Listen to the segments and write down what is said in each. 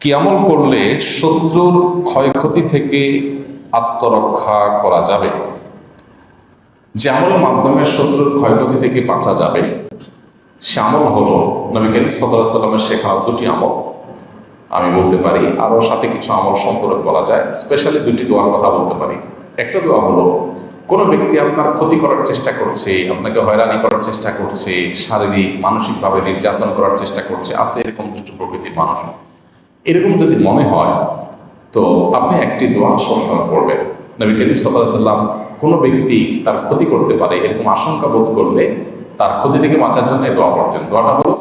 কি আমল করলে শত্রুর ক্ষয়ক্ষতি থেকে আত্মরক্ষা করা যাবে। যে আমলের মাধ্যমে শত্রুর ক্ষয়ক্ষতি থেকে বাঁচা যাবে সে আমল হলো নবী করিম সাল্লাহ শেখানো দুটি আমল। আমি বলতে পারি, আরও সাথে কিছু আমল সম্পর্কে বলা যায়, স্পেশালি দুটি দোয়ার কথা বলতে পারি। একটা দোয়া হলো, কোনো ব্যক্তি আপনার ক্ষতি করার চেষ্টা করছে, আপনাকে হয়রানি করার চেষ্টা করছে, শারীরিক, মানসিকভাবে নির্যাতন করার চেষ্টা করছে, আছে এরকম দুষ্ট প্রকৃতির মানুষ। এরকম যদি মনে হয়, তো আপনি একটি দোয়া সবসময় পড়বেন নবী করিম সাল্লাহ সাল্লাম কোনো ব্যক্তি তার ক্ষতি করতে পারে, এরকম আশঙ্কা বোধ করলে তার ক্ষতি থেকে বাঁচার জন্য এই দোয়া পড়তেন দোয়াটা হলো,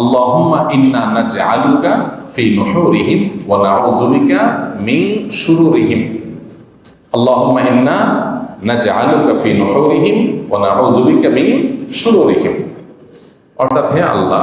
আল্লাহুম্মা মিন শুরুরিহিম। অর্থাৎ হে আল্লাহ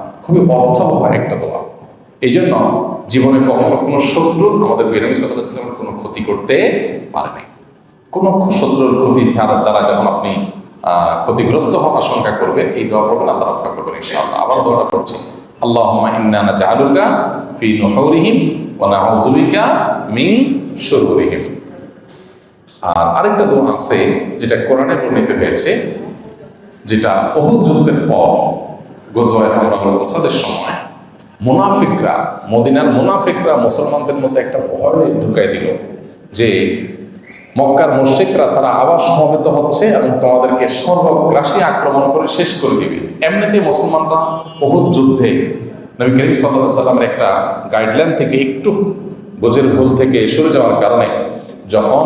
খুবই অর্থবহ একটা দোয়া। এই জন্য জীবনে কখনো কোনো শত্রু আমাদের বেরমি সাল্লাহ কোনো ক্ষতি করতে পারেনি কোনো শত্রুর ক্ষতি দ্বারা যখন আপনি ক্ষতিগ্রস্ত হওয়ার আশঙ্কা করবেন, এই দোয়া পড়বেন, আল্লাহ রক্ষা করবেন ইনশাআল্লাহ। আবার দোয়াটা পড়ছি। আল্লাহুম্মা ইন্না নাজআলুকা ফি নুহুরিহিম ওয়া নাউযুবিকা মিন শুরুরিহিম আর আরেকটা দোয়া আছে, যেটা কোরআনে বর্ণিত হয়েছে, যেটা বহু যুদ্ধের পর গোজওয়ায় হামরাহুল ওসাদের সময়, মুনাফিকরা, মদিনার মুনাফিকরা মুসলমানদের মধ্যে একটা ভয় ঢুকাই দিল যে মক্কার মুশ্রিকরা তারা আবার সমবেত হচ্ছে এবং তোমাদেরকে সর্বগ্রাসী আক্রমণ করে শেষ করে দিবে। এমনিতে মুসলমানরা বহু যুদ্ধে, নবী করিম সাল্লামের একটা গাইডলাইন থেকে একটু বোঝের ভুল থেকে সরে যাওয়ার কারণে যখন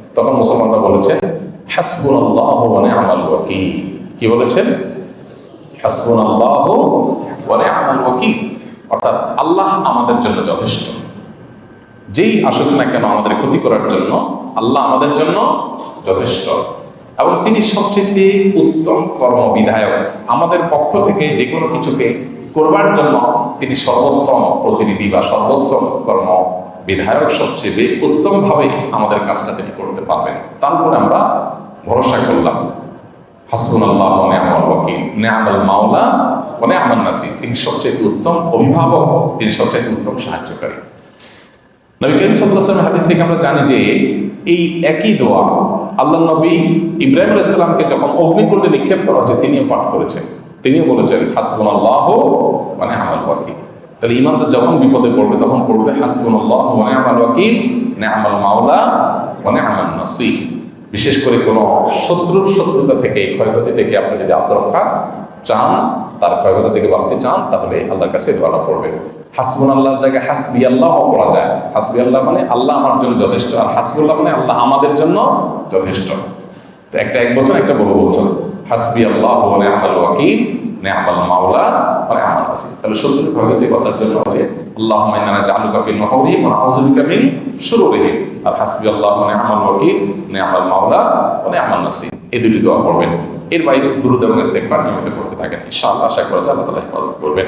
তখন মুসলমানরা বলেছেন হাসবুন আল্লাহ মানে আমাল ওয়াকিল। কি বলেছেন? হাসবুন আল্লাহ মানে আমাল ওয়াকিল। অর্থাৎ আল্লাহ আমাদের জন্য যথেষ্ট। যেই আসুক না কেন আমাদের ক্ষতি করার জন্য আল্লাহ আমাদের জন্য যথেষ্ট। এবং তিনি সবচেয়ে উত্তম কর্মবিধায়ক। আমাদের পক্ষ থেকে যে কোনো কিছুকে করবার জন্য তিনি সর্বোত্তম প্রতিনিধি বা সর্বোত্তম কর্ম বিধায়ক সবচেয়ে উত্তমভাবে আমাদের কাজটা তিনি করতে পারবেন। তারপরে আমরা ভরসা করলাম। হাসবুন আল্লাহ নেয়ামল ওয়াকিল। নেয়ামল মাওলা ও নেয়ামল নাসির। তিনি সবচেয়ে উত্তম অভিভাবক, তিনি সবচেয়ে উত্তম সাহায্যকারী। নবী করিম সাল্লাহ হাদিস থেকে আমরা জানি যে, এই একই দোয়া আল্লাহ নবী ইব্রাহিম আলাইসাল্লামকে যখন অগ্নিকুণ্ডে নিক্ষেপ করা হচ্ছে তিনিও পাঠ করেছেন। তিনিও বলেছেন হাসবুন আল্লাহ মানে আমার ওয়াকিল। তাহলে ইমানদার যখন বিপদে পড়বে, তখন পড়বে হাসবুন আল্লাহ মানে আমার ওয়াকিল মানে আমার মাওলা মানে আমার নাসি বিশেষ করে কোনো শত্রুর শত্রুতা থেকে ক্ষয়ক্ষতি থেকে আপনি যদি আত্মরক্ষা চান, তার ক্ষয়ক্ষতি থেকে বাঁচতে চান, তাহলে আল্লাহর কাছে দোয়াটা পড়বেন। হাসবুন আল্লাহর জায়গায় হাসবি আল্লাহ পড়া যায়। হাসবি আল্লাহ মানে আল্লাহ আমার জন্য যথেষ্ট, আর হাসবুল্লাহ মানে আল্লাহ আমাদের জন্য যথেষ্ট। তো একটা এক বছর, একটা বহু বছর। হাসবি আল্লাহ মানে আমার ওয়াকিল মাওলা মানে আমার নাসি তাহলে শত্রুর ক্ষয়ক্ষতি বাঁচার জন্য হবে আল্লাহ মাইনানা জালু কাফিল নহরি মানে কামিন শুরু শুরুরিহি আর হাসবি আল্লাহ মানে আমার ওয়াকিল আমার মাওলা মানে আমার নাসি এই দুটি দোয়া পড়বেন। এর বাইরে দ্রুত এবং ইস্তেগফার নিয়মিত করতে থাকেন। ইনশাআল্লাহ আশা করা যায় আল্লাহ তাআলা হেফাজত করবেন।